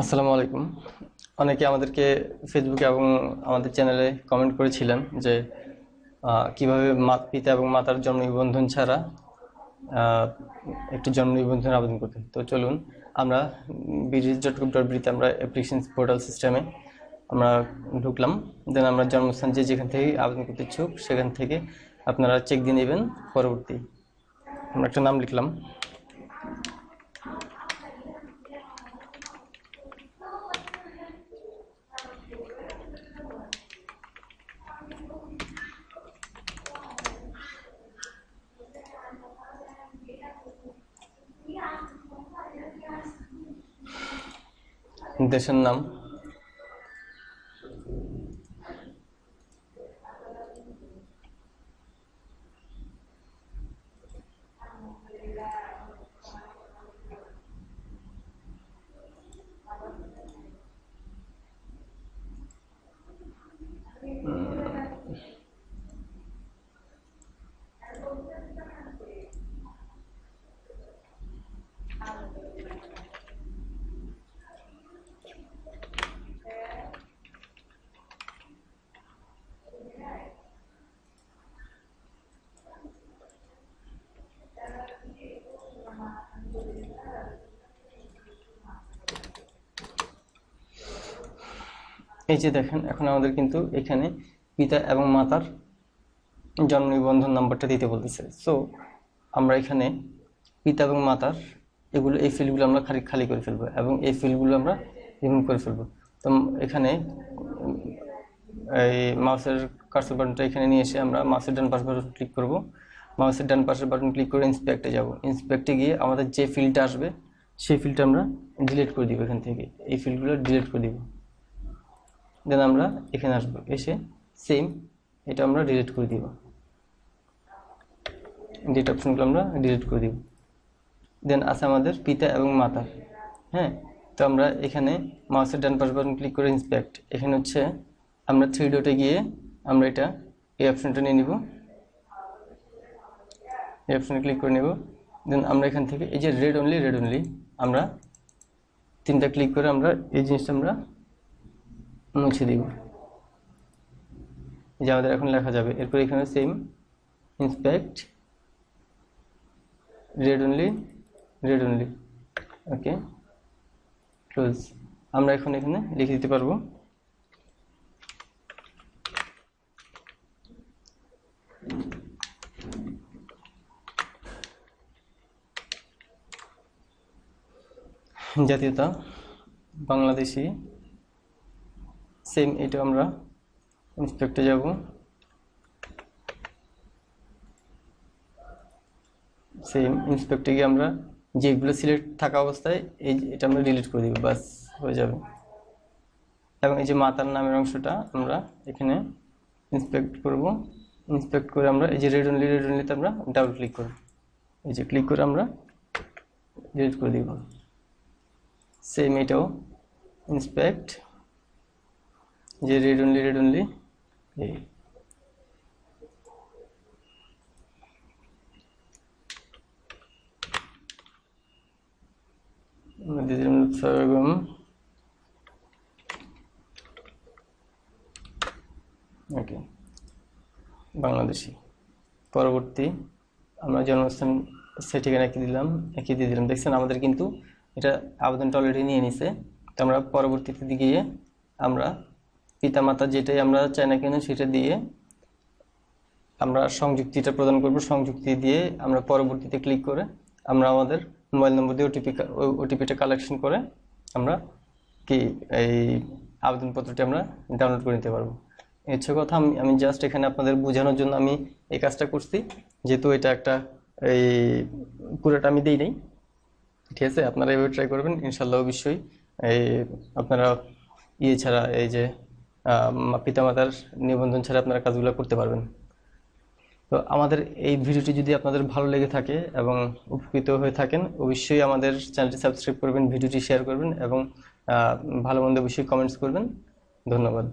আসসালামু আলাইকুম। অনেকে আমাদেরকে ফেসবুকে এবং আমাদের চ্যানেলে কমেন্ট করেছিলেন যে কীভাবে পিতা এবং মাতার জন্ম নিবন্ধন ছাড়া একটি জন্ম নিবন্ধন আবেদন করতে তো চলুন, আমরা বিডিএস ডট কম ডট বিতে আমরা অ্যাপ্লিকেশন পোর্টাল সিস্টেমে আমরা ঢুকলাম। দেন আমরা জন্মস্থান যে যেখান থেকে আবেদন করতে ইচ্ছুক, সেখান থেকে আপনারা চেক দিয়ে নেবেন। পরবর্তী আমরা একটা নাম লিখলাম। দেশের নাম এই যে দেখেন, এখন আমাদের কিন্তু এখানে পিতা এবং মাতার জন্ম নিবন্ধন নাম্বারটা দিতে বলতেছে। সো আমরা এখানে পিতা এবং মাতার এগুলো, এই ফিল্ডগুলো আমরা খালি খালি করে ফেলব এবং এই ফিল্ডগুলো আমরা রিমুভ করে ফেলব। তো এখানে, এই মাউসের কার্সর বাটনটা এখানে নিয়ে এসে আমরা মাউসের ডান পাশে বাটন ক্লিক করব। মাউসের ডান পাশের বাটন ক্লিক করে ইন্সপেক্টে যাব। ইন্সপেক্টে গিয়ে আমাদের যে ফিল্ডটা আসবে, সেই ফিল্ডটা আমরা ডিলিট করে দিব এখান থেকে। এই ফিল্ডগুলো ডিলিট করে দিব। দেন আমরা এখানে আসব। এসে সেম এটা আমরা ডিলিট করে দিব। ডেট অপশনগুলো আমরা ডিলিট করে দিব। দেন আছে আমাদের পিতা এবং মাতা। হ্যাঁ? তো আমরা এখানে মাউসের ডান পাশ বাটন ক্লিক করে ইন্সপেক্ট এখানে হচ্ছে আমরা থ্রি ডটে গিয়ে আমরা এটা এই অপশনটা নিয়ে নিব। এই অপশনে ক্লিক করে নেব। দেন আমরা এখান থেকে এই যে রেড অনলি রেড অনলি আমরা তিনটা ক্লিক করে আমরা এই জিনিসটা আমরা মুছে দিব। যে আমাদের এখন লেখা যাবে। এরপর এখানে same inspect red only red only okay close আমরা এখন এখানে লিখে দিতে পারব। জাতীয়তা, বাংলাদেশি সেম এটা আমরা ইন্সপেক্টে যাব। সেম ইন্সপেক্টে গিয়ে আমরা যেগুলো সিলেক্ট থাকা অবস্থায়, এই এটা আমরা ডিলিট করে দিব বাস হয়ে যাবে। এবং এই যে মাতার নামের অংশটা আমরা এখানে ইন্সপেক্ট করব। ইন্সপেক্ট করে আমরা এই যে রেড অনলি রেড অনলিতে আমরা ডাবল ক্লিক করব। এই যে ক্লিক করে আমরা ডিলিট করে দিব। সেম এটাও ইন্সপেক্ট যে রেড অনলি রেড অনলি এই। বেগম ওকে। বাংলাদেশি। পরবর্তী আমরা জন্মস্থান সে ঠিকানা একই দিলাম একই দিয়ে দিলাম। দেখছেন আমাদের কিন্তু এটা আবেদনটা অলরেডি নিয়ে নিছে। তো আমরা পরবর্তীতে গিয়ে আমরা পিতামাতা যেটাই আমরা চাই না কেন, সেটা দিয়ে আমরা সংযুক্তিটা প্রদান করব। সংযুক্তি দিয়ে আমরা পরবর্তীতে ক্লিক করে আমরা আমাদের মোবাইল নম্বর দিয়ে ওটিপি ওটিপিটা কালেকশন করে আমরা কি এই আবেদনপত্রটি আমরা ডাউনলোড করে নিতে পারব। এই হচ্ছে কথা আমি আমি জাস্ট এখানে আপনাদের বোঝানোর জন্য আমি এই কাজটা করছি। যেহেতু এটা একটা এই পুরোটা আমি দিই নাই। ঠিক আছে? আপনারা এভাবে ট্রাই করবেন। ইনশাল্লাহ অবশ্যই এই আপনারা ইয়ে ছাড়া এই যে পিতামাতার নিবন্ধন ছাড়া আপনারা কাজগুলো করতে পারবেন। তো আমাদের এই ভিডিওটি যদি আপনাদের ভালো লেগে থাকে এবং উপকৃত হয়ে থাকেন, অবশ্যই আমাদের চ্যানেলটি সাবস্ক্রাইব করবেন, ভিডিওটি শেয়ার করবেন এবং ভালো মন্দ বিষয়ে কমেন্টস করবেন। ধন্যবাদ।